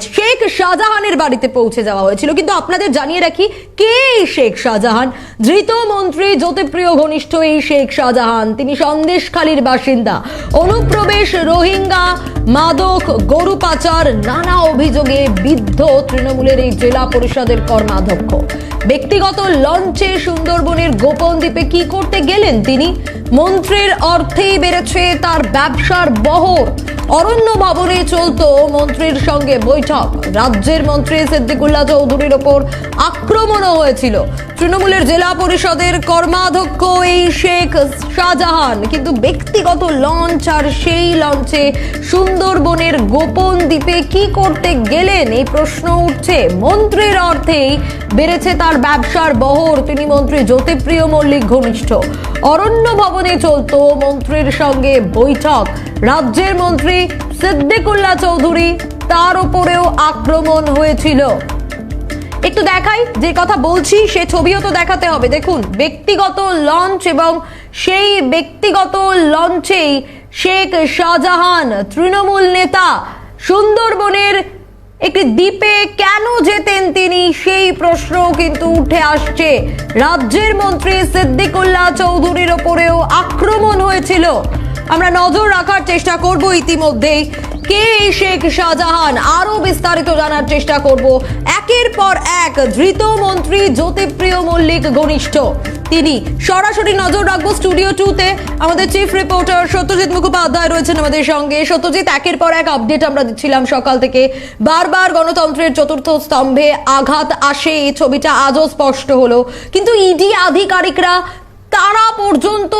শেখ শাহজাহানের বাড়িতে পৌঁছে যাওয়া হয়েছিল। কিন্তু আপনাদের জানিয়ে রাখি, কে শেখ শাহজাহান? ধৃত মন্ত্রী, জ্যোতিপ্রিয় ঘনিষ্ঠ এই শেখ শাহজাহান, তিনি সন্দেশখালীর বাসিন্দা। অনুপ্রবেশ রোহিঙ্গা, মাদক, গরু পাচার, নানা অভিযোগে বিদ্ধ তৃণমূলের এই জেলা পরিষদের কর্মাধ্যক্ষ। ব্যক্তিগত লঞ্চে সুন্দরবনের গোপন দ্বীপে কি করতে গেলেন তিনি? মন্ত্রীর অর্থেই বেড়েছে তার ব্যবসার বহর। অরণ্য ভবনে চলতো মন্ত্রীর সঙ্গে বৈঠক। রাজ্যের মন্ত্রী সিদ্দিকুল্লাহ চৌধুরীর ওপর আক্রমণও হয়েছিল। তৃণমূলের জেলা পরিষদের কর্মাধ্যক্ষ এই শেখ শাহজাহান। কিন্তু ব্যক্তিগত লঞ্চ আর সেই লঞ্চে সুন্দরবনের গোপন দ্বীপে কি করতে গেলেন? এই প্রশ্ন উঠছে। মন্ত্রীর অর্থেই বেড়েছে তার ব্যবসার বহর। তিনি মন্ত্রী জ্যোতিপ্রিয় মল্লিক ঘনিষ্ঠ। অরণ্য ভবনে চলতো মন্ত্রীর সঙ্গে বৈঠক। রাজ্যের মন্ত্রী সিদ্দিকুল্লাহ চৌধুরী তার উপরেও আক্রমণ হয়েছিল। একটু দেখাই, যে কথা বলছি সে ছবিও তো দেখাতে হবে। দেখুন, ব্যক্তিগত লঞ্চ এবং সেই ব্যক্তিগত লঞ্চেই শেখ শাহজাহান, তৃণমূল নেতা সুন্দরবনের একটি দ্বীপে কেন যেতেন তিনি? সেই প্রশ্ন কিন্তু উঠে আসছে। রাজ্যের মন্ত্রী সিদ্দিকুল্লাহ চৌধুরীর ওপরেও আক্রমণ হয়েছিল। আমরা নজর রাখার চেষ্টা করব ইতিমধ্যেই। কে শেখ শাহজাহান? আরও বিস্তারিত জানার চেষ্টা করব। একের পর এক ধৃত মন্ত্রী জ্যোতিপ্রিয় মল্লিক ঘনিষ্ঠ। তিনি সরাসরি নজর রাখব স্টুডিও টুতে আমাদের চিফ রিপোর্টার সত্যজিৎ মুখোপাধ্যায় রয়েছেন আমাদের সঙ্গে। সত্যজিৎ, একের পর এক আপডেট আমরা দিচ্ছিলাম সকাল থেকে। বারবার গণতন্ত্রের চতুর্থ স্তম্ভে আঘাত আসে। এই ছবিটা আজও স্পষ্ট হলো। কিন্তু ইডি আধিকারিকরা তারা পর্যন্ত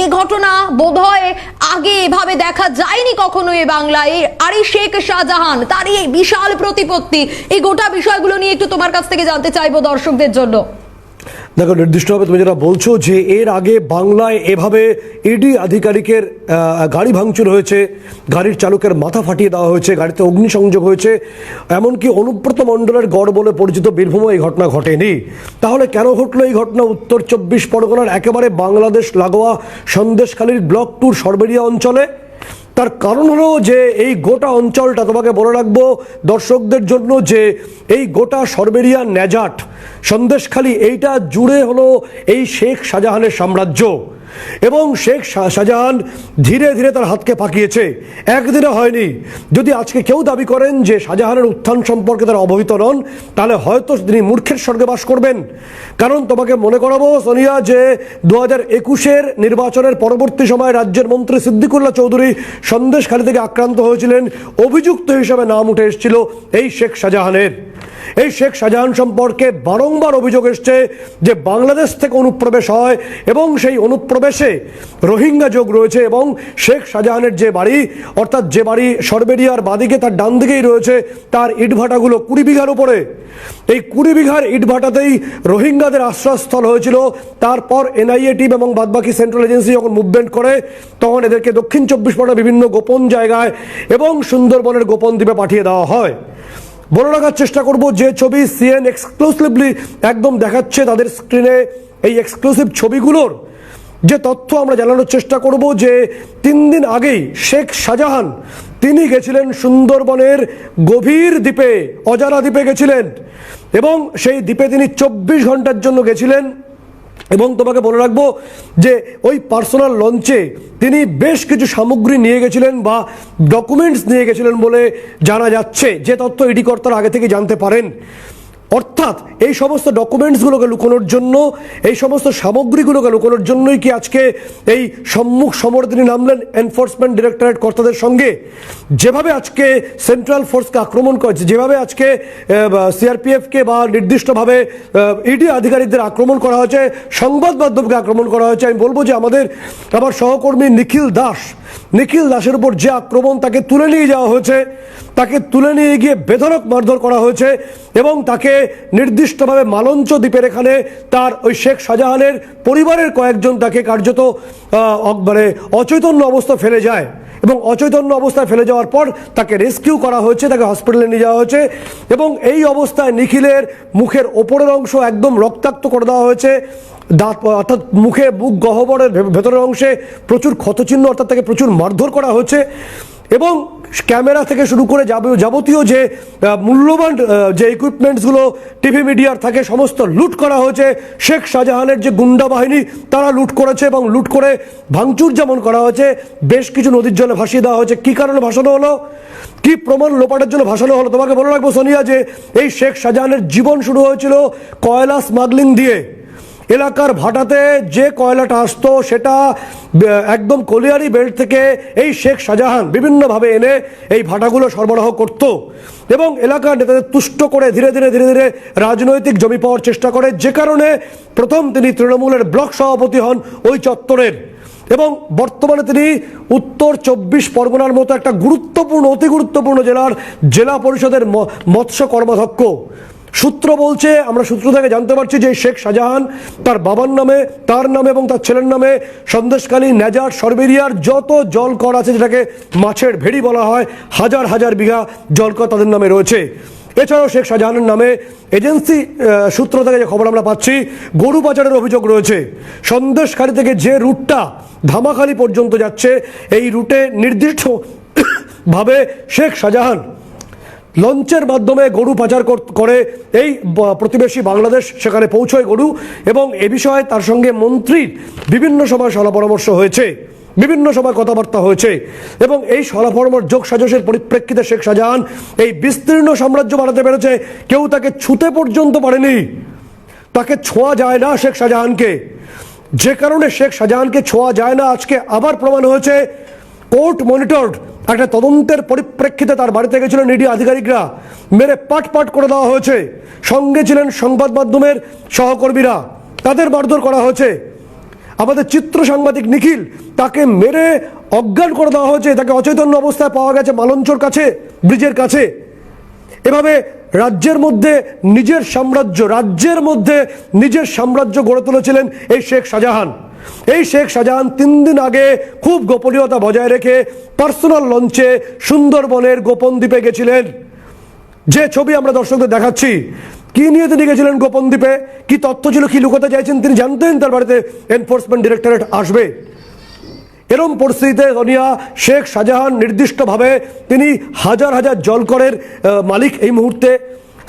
এ ঘটনা বোধহয় আগে এভাবে দেখা যায়নি কখনো এ বাংলায়। আরে শেখ শাহজাহান তার এই বিশাল প্রতিপত্তি। এই গোটা বিষয়গুলো নিয়ে একটু তোমার কাছ থেকে জানতে চাইব দর্শকদের জন্য। দেখো, নির্দিষ্টভাবে তুমি যেটা বলছো যে এর আগে বাংলায় এভাবে ইডি আধিকারিকের গাড়ি ভাঙচুর হয়েছে, গাড়ির চালকের মাথা ফাটিয়ে দেওয়া হয়েছে, গাড়িতে অগ্নিসংযোগ হয়েছে, এমনকি অনুব্রত মণ্ডলের গড় বলে পরিচিত বীরভূমে এই ঘটনা ঘটেনি। তাহলে কেন ঘটলো এই ঘটনা? উত্তর চব্বিশ পরগনার একেবারে বাংলাদেশ লাগোয়া সন্দেশখালীর ব্লক টুর সরবেরিয়া অঞ্চলে তার কারণ হলো যে এই গোটা অঞ্চলটা, তোমাকে বলে রাখব দর্শকদের জন্য যে এই গোটা সরবেরিয়া নেজাট সন্দেশখালী, এইটা জুড়ে হলো এই শেখ শাহজাহানের সাম্রাজ্য। এবং শেখ শাহ- শাহজাহান ধীরে ধীরে তার হাতকে পাকিয়েছে। একদিনে হয়নি। যদি আজকে কেউ দাবি করেন যে শাহজাহানের উত্থান সম্পর্কে তারা অবহিত নন, তাহলে হয়তো তিনি মূর্খের স্বর্গে বাস করবেন। কারণ তোমাকে মনে করাবো, সোনিয়া, যে দু হাজার একুশের নির্বাচনের পরবর্তী সময় রাজ্যের মন্ত্রী সিদ্দিকুল্লাহ চৌধুরী সন্দেশখালী থেকে আক্রান্ত হয়েছিলেন। অভিযুক্ত হিসেবে নাম উঠে এসেছিল এই শেখ শাহজাহানের। এই শেখ শাহজাহান সম্পর্কে বারংবার অভিযোগ এসছে যে বাংলাদেশ থেকে অনুপ্রবেশ হয় এবং সেই অনুপ্রবেশে রোহিঙ্গা যোগ রয়েছে এবং শেখ শাহজাহানের যে বাড়ি, অর্থাৎ যে বাড়ি সরবেরিয়ার বাদিকে তার ডান দিকেই রয়েছে, তার ইটভাটাগুলো কুড়ি বিঘার উপরে। এই কুড়ি বিঘার ইটভাটাতেই রোহিঙ্গাদের আশ্রয়স্থল হয়েছিল। তারপর এনআইএ টিম এবং বাদবাকি সেন্ট্রাল এজেন্সি যখন মুভমেন্ট করে, তখন এদেরকে দক্ষিণ চব্বিশ পরগনার বিভিন্ন গোপন জায়গায় এবং সুন্দরবনের গোপন দ্বীপে পাঠিয়ে দেওয়া হয়। বলে রাখার চেষ্টা করব যে ছবি সিএন এক্সক্লুসিভলি একদম দেখাচ্ছে তাদের স্ক্রিনে এই এক্সক্লুসিভ ছবিগুলোর। যে তথ্য আমরা জানানোর চেষ্টা করব যে তিন দিন আগেই শেখ শাহজাহান তিনি গেছিলেন সুন্দরবনের গভীর দ্বীপে, অজানা দ্বীপে গেছিলেন এবং সেই দ্বীপে তিনি চব্বিশ ঘণ্টার জন্য গেছিলেন। এবং তোমাকে বলে রাখব যে ওই পার্সোনাল লঞ্চে তিনি বেশ কিছু সামগ্রী নিয়ে গেছিলেন বা ডকুমেন্টস নিয়ে গেছিলেন বলে জানা যাচ্ছে। যে তথ্য ইডি কর্তারা আগে থেকে জানতে পারেন। অর্থাৎ এই সমস্ত ডকুমেন্টসগুলোকে লুকোনোর জন্য, এই সমস্ত সামগ্রীগুলোকে লুকোনোর জন্যই কি আজকে এই সম্মুখ সমর তিনি নামলেন এনফোর্সমেন্ট ডিরেক্টরেট কর্তাদের সঙ্গে? যেভাবে আজকে সেন্ট্রাল ফোর্সকে আক্রমণ করেছে, যেভাবে আজকে সিআরপিএফকে বা নির্দিষ্টভাবে ইডি আধিকারিকদের আক্রমণ করা হয়েছে, সংবাদ মাধ্যমকে আক্রমণ করা হয়েছে, আমি বলব যে আমাদের, আমার সহকর্মী নিখিল দাস, নিখিল দাসের উপর যে আক্রমণ তাকে তুলে নিয়ে যাওয়া হয়েছে, তাকে তুলে নিয়ে গিয়ে বেধরক মারধর করা হয়েছে এবং তাকে নির্দিষ্টভাবে মালঞ্চ দ্বীপের এখানে তার ওই শেখ শাহজাহানের পরিবারের কয়েকজন তাকে কার্যত মানে অচৈতন্য অবস্থা ফেলে যায়। এবং অচৈতন্য অবস্থায় ফেলে যাওয়ার পর তাকে রেস্কিউ করা হয়েছে, তাকে হসপিটালে নিয়ে যাওয়া হয়েছে এবং এই অবস্থায় নিখিলের মুখের ওপরের অংশ একদম রক্তাক্ত করে দেওয়া হয়েছে। দাঁত, অর্থাৎ মুখে মুখ গহ্বরের ভেতরের অংশে প্রচুর ক্ষতচিহ্ন, অর্থাৎ তাকে প্রচুর মারধর করা হয়েছে। এবং ক্যামেরা থেকে শুরু করে যাব- যাবতীয় যে মূল্যবান যে ইকুইপমেন্টসগুলো টিভি মিডিয়ার থাকে, সমস্ত লুট করা হয়েছে। শেখ শাহজাহানের যে গুন্ডা বাহিনী, তারা লুট করেছে এবং লুট করে ভাঙচুর যেমন করা হয়েছে, বেশ কিছু নদীর জলে ভাসিয়ে দেওয়া হয়েছে। কী কারণে ভাসানো হলো? কি প্রমাণ লোপাটের জন্য ভাসানো হলো? তোমাকে বলে রাখব সোনিয়া, যে এই শেখ শাহজাহানের জীবন শুরু হয়েছিল কয়লা স্মাগলিং দিয়ে। এলাকার ভাটাতে যে কয়লাটা আসতো সেটা একদম কলিয়ারি বেল্ট থেকে এই শেখ শাহজাহান বিভিন্নভাবে এনে এই ভাটাগুলো সরবরাহ করত। এবং এলাকার নেতাদের তুষ্ট করে ধীরে ধীরে ধীরে ধীরে রাজনৈতিক জমি পাওয়ার চেষ্টা করে। যে কারণে প্রথম তিনি তৃণমূলের ব্লক সভাপতি হন ওই চত্বরের। এবং বর্তমানে তিনি উত্তর চব্বিশ পরগনার মতো একটা গুরুত্বপূর্ণ, অতি গুরুত্বপূর্ণ জেলার জেলা পরিষদের মৎস্য কর্মাধ্যক্ষ। সূত্র বলছে, আমরা সূত্র থেকে জানতে পারছি যে শেখ শাহজাহান তার বাবার নামে, তার নামে এবং তার ছেলের নামে সন্দেশকালী নেজার, সরবেরিয়ার যত জলকর আছে যেটাকে মাছের ভেড়ি বলা হয়, হাজার হাজার বিঘা জলকর তাদের নামে রয়েছে। এছাড়াও শেখ শাহজাহানের নামে এজেন্সি সূত্র থেকে যে খবর আমরা পাচ্ছি, গরু পাচারের অভিযোগ রয়েছে। সন্দেশখালী থেকে যে রুটটা ধামাখালি পর্যন্ত যাচ্ছে, এই রুটে নির্দিষ্ট ভাবে শেখ শাহজাহান লঞ্চের মাধ্যমে গরু পাচার কর- এই প্রতিবেশী বাংলাদেশ সেখানে পৌঁছয় গরু এবং এ বিষয়ে তার সঙ্গে মন্ত্রীর বিভিন্ন সময় সলা পরামর্শ হয়েছে, বিভিন্ন সময় কথাবার্তা হয়েছে এবং এই সলা পরামর্শ যোগ সাজসের পরিপ্রেক্ষিতে শেখ শাহজাহান এই বিস্তীর্ণ সাম্রাজ্য বাড়াতে পেরেছে। কেউ তাকে ছুতে পর্যন্ত পারেনি। তাকে ছোঁয়া যায় না শেখ শাহজাহানকে। যে কারণে শেখ শাহজাহানকে ছোঁয়া যায় না, আজকে আবার প্রমাণ হয়েছে কোর্ট মনিটরড একটা তদন্তের পরিপ্রেক্ষিতে তার বাড়িতে গেছিলেন ইডি আধিকারিকরা। মেরে পাট পাট করে দেওয়া হয়েছে। সঙ্গে ছিলেন সংবাদ মাধ্যমের সহকর্মীরা। তাদের মারধর করা হয়েছে। আমাদের চিত্র সাংবাদিক নিখিল তাকে মেরে অজ্ঞান করে দেওয়া হয়েছে। তাকে অচৈতন্য অবস্থায় পাওয়া গেছে মালঞ্চর কাছে, ব্রিজের কাছে। এভাবে রাজ্যের মধ্যে নিজের সাম্রাজ্য, রাজ্যের মধ্যে নিজের সাম্রাজ্য গড়ে তুলেছিলেন এই শেখ শাহজাহান। এই শেখ শাহজাহান তিন দিন আগে খুব গোপনীয়তা বজায় রেখে পার্সোনাল লঞ্চে সুন্দরবনের গোপন দ্বীপে গেছিলেন। যে ছবি আমরা দর্শকদের দেখাচ্ছি, কি নিয়ে তিনি গেছিলেন গোপন দ্বীপে? কি তথ্য ছিল, কি লুকোতে চাইছেন তিনি জানতেন তার বাড়িতে এনফোর্সমেন্ট ডিরেক্টরেট আসবে। এরম পরিস্থিতিতে সোনিয়া শেখ শাহজাহান নির্দিষ্টভাবে তিনি হাজার হাজার জলকরের মালিক এই মুহূর্তে।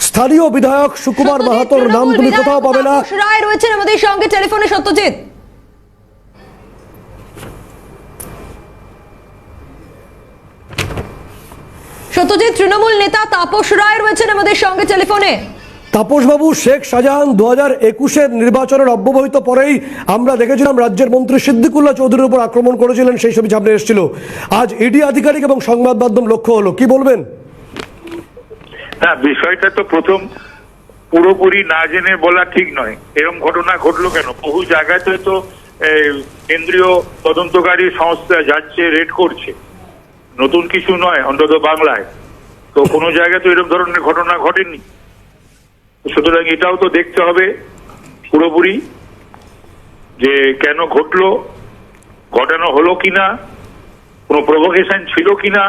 স্থানীয় বিধায়ক সুকুমার মাহাতোর নাম তুমি কোথাও পাবে না। রায় রয়েছেন আমাদের সঙ্গে টেলিফোনে সত্যজিৎ। সত্যজিৎ তৃণমূল নেতা তাপস রায় রয়েছেন আমাদের সঙ্গে টেলিফোনে। তাপসবাবু শেখ শাহজাহান দু হাজার একুশের নির্বাচনের অব্যবহিত পরেই আমরা দেখেছিলাম রাজ্যের মন্ত্রী সিদ্দিকুল্লাহ চৌধুরীর উপর আক্রমণ করেছিলেন, সেই ছবি সামনে এসেছিল। আজ ইডি আধিকারিক এবং সংবাদ মাধ্যম লক্ষ্য হলো। কি বলবেন? না, বিষয়টা তো প্রথম পুরোপুরি না জেনে বলা ঠিক নয়। এরকম ঘটনা ঘটলো কেন? বহু জায়গাতে তো কেন্দ্রীয় তদন্তকারী সংস্থা যাচ্ছে, রেড করছে। নতুন কিছু নয়, অন্তত বাংলায়। তো কোনো জায়গায় তো এরকম ধরনের ঘটনা ঘটেনি। সুতরাং এটাও তো দেখতে হবে পুরোপুরি যে কেন ঘটলো ঘটানো হলো কিনা কোনো প্রভোকেশন ছিল কিনা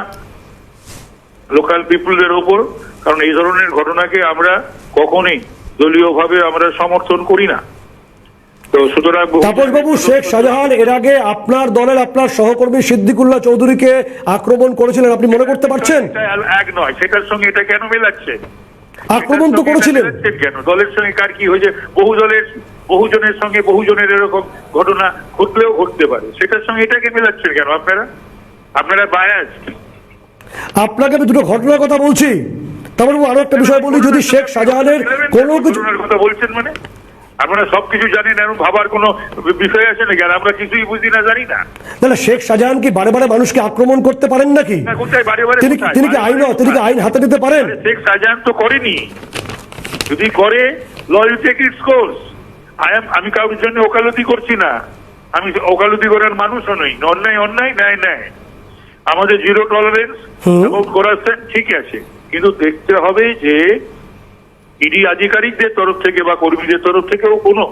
লোকাল পিপুলদের ওপর কারণ এই ধরনের ঘটনাকে আমরা কখনোই দলীয়ভাবে আমরা সমর্থন করি না। তো সুতরাং তাপসবাবু শেখ শাহজাহান এর আগে আপনার দলের আপনার সহকর্মী সিদ্দিকুল্লাহ চৌধুরীকে আক্রমণ করেছিলেন আপনি মনে করতে পারছেন? এক নয় সেটার সঙ্গে এটা কেন মেলাচ্ছে? আক্রমণ তো করেছিলেন। কেন? দলের সঙ্গে কার কি হয়েছে? বহু দলের বহুজনের সঙ্গে বহুজনের এরকম ঘটনা ঘটলেও ঘটতে পারে। সেটার সঙ্গে এটাকে মেলাচ্ছেন কেন আপনারা? আপনারা বায়াস আপনাকে আমি দুটো ঘটনার কথা বলছি। তারপর আরও একটা বিষয় বলি। যদি শেখ শাহজাহানের কোনো কিছু কথা বলছেন মানে? আপনারা সবকিছু জানেন এরকম ভাবার কোনো বিষয় আছে নাকি? আর আমরা কিছুই বুঝি না জানি না। তাহলে শেখ শাহজাহান কি বারে বারে মানুষকে আক্রমণ করতে পারেন নাকি? না, তিনি কি আইন তিনি কি আইন হাতে নিতে পারেন? শেখ শাহজাহান তো করেনি। যদি করে law you take its course I am আমি কারোর জন্য ওকালতি করছি না। আমি ওকালতি করার মানুষও নই। অন্যায় অন্যায় ন্যায় ন্যায়। আমাদের জিরো টলারেন্স। এবং করাচ্ছেন ঠিক আছে। কিন্তু দেখতে হবে যে ইডি আধিকারিকদের তরফ থেকে বা কর্মীদের তরফ থেকেও কোনো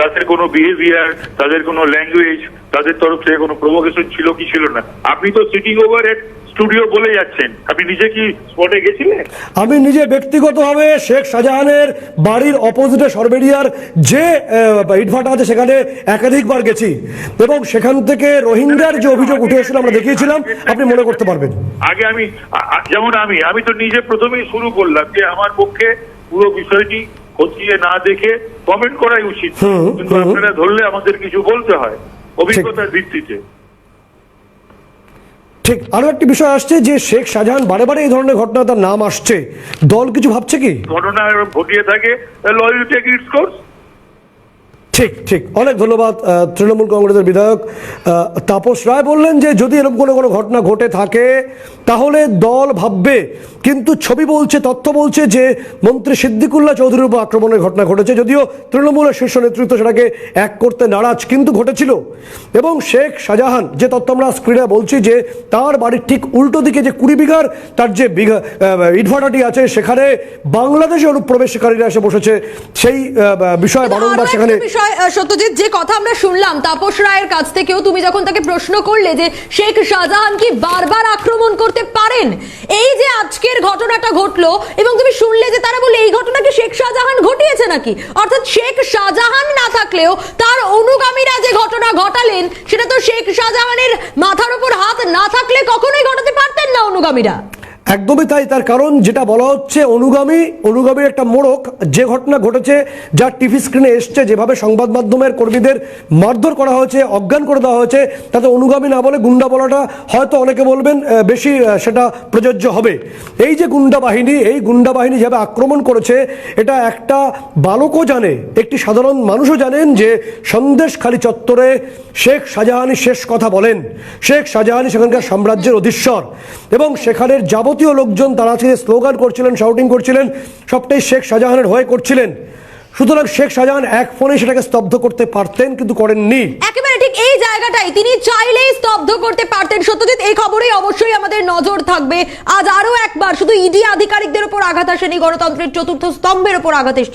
তাদের কোনো বিহেভিয়ার তাদের কোনো ল্যাঙ্গুয়েজ তাদের তরফ থেকে কোনো প্রভোকেশন ছিল কি ছিল না। আপনি তো সিটিং ওভার এট স্টুডিও বলে যাচ্ছেন। আপনি নিজে কি স্পটে গেছিলেন? আমি নিজে ব্যক্তিগতভাবে শেখ শাহজাহানের বাড়ির অপোজিটে সরবেরিয়ার যে ইটভাটা আছে সেখানে একাধিকবার গেছি। এবং সেখান থেকে রোহিঙ্গার যে অভিযোগ উঠে এসেছিল আমরা দেখিয়েছিলাম। আপনি মনে করতে পারবেন। আগে আমি যেমন আমি আমি তো নিজে প্রথমেই শুরু করলাম যে আমার পক্ষে পুরো বিষয়টি খতিয়ে না দেখে কমেন্ট করাই উচিত। কিন্তু আপনারা ধরলে আমাদের কিছু বলতে হয় অভিজ্ঞতার ভিত্তিতে। ঠিক আরও একটি বিষয় আসছে যে শেখ শাহজাহান বারে বারে এই ধরনের ঘটনা তার নাম আসছে। দল কিছু ভাবছে কি? ঘটনা ঘটিয়ে থাকে লয়ালিটি ইটস কোর্স ঠিক ঠিক। অনেক ধন্যবাদ তৃণমূল কংগ্রেসের বিধায়ক। তাপস রায় বললেন যে যদি এরকম কোনো কোনো ঘটনা ঘটে থাকে তাহলে দল ভাববে। কিন্তু ছবি বলছে তথ্য বলছে যে মন্ত্রী সিদ্দিকুল্লাহ চৌধুরীর উপর আক্রমণের ঘটনা ঘটেছে। যদিও তৃণমূলের শীর্ষ নেতৃত্ব সেটাকে এক করতে নারাজ কিন্তু ঘটেছিল। এবং শেখ শাহজাহান যে তথ্য আমরা স্ক্রিনে বলছি যে তার বাড়ির ঠিক উল্টো দিকে যে কুড়ি বিঘার তার যে বিঘা ইটভাটাটি আছে সেখানে বাংলাদেশে অনুপ্রবেশকারীরা এসে বসেছে। সেই বিষয়ে বারংবার সেখানে বিষয় সত্যজিৎ, যে কথা আমরা শুনলাম, তাপস রায়ের কাছ থেকেও তুমি যখন তাকে প্রশ্ন করলে যে শেখ শাহজাহান কি বারবার আক্রমণ করতে পারেন, এই যে আজকের ঘটনাটা ঘটলো এবং তুমি শুনলে যে তারা বলে এই ঘটনা কি শেখ শাহজাহান ঘটিয়েছে নাকি? অর্থাৎ শেখ শাহজাহান না থাকলেও তার অনুগামীরা যে ঘটনা ঘটালেন, সেটা তো শেখ শাহজাহানের মাথার উপর হাত না থাকলে কখনোই ঘটাতে পারতেন না অনুগামীরা। একদমই তাই, তার কারণ যেটা বলা হচ্ছে অনুগামী, অনুগামীর একটা মোড়ক, যে ঘটনা ঘটেছে যা টিভি স্ক্রিনে এসছে, যেভাবে সংবাদ মাধ্যমের কর্মীদের মারধর করা হয়েছে, অজ্ঞান করে দেওয়া হয়েছে, তাতে অনুগামী না বলে গুন্ডা বলাটা হয়তো অনেকে বলবেন বেশি সেটা প্রযোজ্য হবে। এই যে গুন্ডা বাহিনী, এই গুন্ডা বাহিনী যেভাবে আক্রমণ করেছে, এটা একটা বালকও জানে, একটি সাধারণ মানুষও জানেন যে সন্দেশ সন্দেশখালী চত্বরে শেখ শাহজাহানই শেষ কথা বলেন। শেখ শাহজাহানই সেখানকার সাম্রাজ্যের অধীশ্বর এবং সেখানের যাবতীয় লোকজন তারা স্লোগান করছিলেন শাউটিং করছিলেন, সবটাই শেখ শাহজাহানের হয়ে করছিলেন। সুতরাং শেখ শাহজাহান এক ফোনে সেটাকে স্তব্ধ করতে পারতেন, কিন্তু করেননি। একেবারে ঠিক এই জায়গাটাই তিনি চাইলেই স্তব্ধ করতে পারতেন। সত্যজিৎ, এই খবরেই অবশ্যই আমাদের নজর থাকবে। আজ আরও একবার শুধু ইডি আধিকারিকদের উপর আঘাত আসেনি, গণতন্ত্রের চতুর্থ স্তম্ভের উপর আঘাত এসছে।